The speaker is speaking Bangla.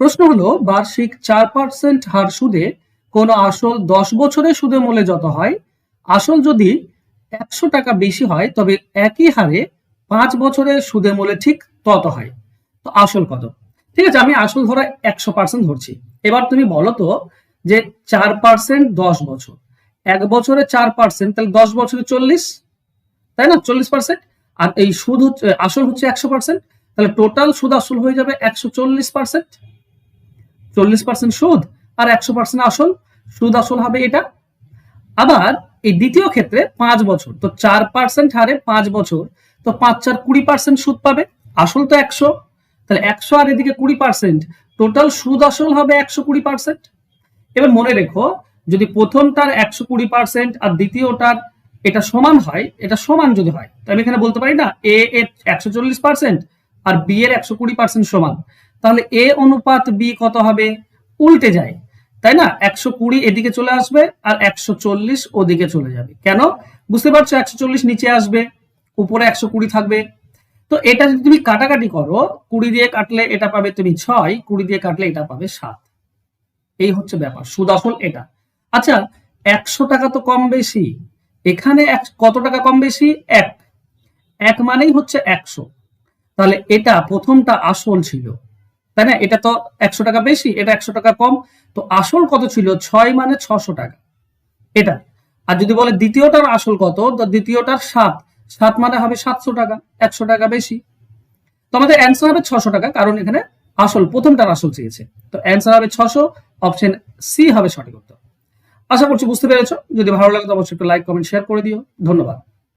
প্রশ্ন হলো, বার্ষিক চার পার্সেন্ট হার সুদে কোনো আসল দশ বছরের সুদে মূল্যে যত হয়, আসল যদি একশো টাকা বেশি হয়, তবে একই হারে পাঁচ বছরের সুদে মূল্যে ঠিক তত হয়। তো আসল কত? ঠিক আছে, আমি আসল ধরা একশো পার্সেন্ট ধরছি। এবার তুমি বলো তো যে চার পার্সেন্ট দশ বছর। এক বছরে চার পার্সেন্ট, তাহলে দশ বছরে চল্লিশ? তাই না? চল্লিশ পার্সেন্ট। আর এই সুদ হচ্ছে, আসল হচ্ছে একশো পার্সেন্ট। তাহলে টোটাল সুদ আসল হয়ে যাবে একশো চল্লিশ পার্সেন্ট। চল্লিশ পার্সেন্ট সুদ আর একশো পার্সেন্ট আসল। সুদ আসল হবে এটা। আবার এই দ্বিতীয় ক্ষেত্রে পাঁচ বছর, তো চার পার্সেন্ট হারে পাঁচ বছর, তো পাঁচ, চার, কুড়ি পার্সেন্ট সুদ পাবে। আসল তো একশো। তাহলে একশো আর এদিকে কুড়ি পার্সেন্ট টোটাল সুদ আসল হবে একশো কুড়ি পার্সেন্ট এবার মনে রেখো, যদি প্রথমটার একশো কুড়ি পার্সেন্ট আর দ্বিতীয়টার এটা সমান হয়, এটা সমান যদি হয় তো আমি এখানে বলতে পারি না এ একশো চল্লিশ পার্সেন্ট আর বি এর একশো কুড়ি পার্সেন্ট সমান। তাহলে এ অনুপাত বি কত হবে? উল্টে যায়। তাই না? একশো কুড়ি এদিকে চলে আসবে আর একশো চল্লিশ ওদিকে চলে যাবে। কেন? বুঝতে পারছ? একশো চল্লিশ নিচে আসবে, উপরে একশো কুড়ি থাকবে। তো এটা যদি তুমি কাটাকাটি করো, কুড়ি দিয়ে কাটলে এটা পাবে তুমি ছয়, কুড়ি দিয়ে কাটলে এটা পাবে সাত। এই হচ্ছে ব্যাপার সুদ আসল এটা। আচ্ছা একশো টাকা তো কম বেশি। এখানে কত টাকা কম বেশি? এক। এক মানেই হচ্ছে একশো। তাহলে এটা প্রথমটা আসল ছিল। তাই না? এটা তো একশো টাকা বেশি, এটা একশো টাকা কম। তো আসল কত ছিল? ছয় মানে ছশো টাকা। এটা। আর যদি বলে দ্বিতীয়টার আসল কত, তো দ্বিতীয়টার সাত। সাত মানে হবে সাতশো টাকা, একশো টাকা বেশি। তো আমাদের অ্যান্সার হবে ছশো টাকা, কারণ এখানে আসল, প্রথমটার আসল চেয়েছে। তো অ্যান্সার হবে ছশো অপশন সি হবে সঠিক উত্তর। আশা করছি বুঝতে পেরেছ। যদি ভালো লাগে তো অবশ্যই একটু লাইক কমেন্ট শেয়ার করে দিও। ধন্যবাদ।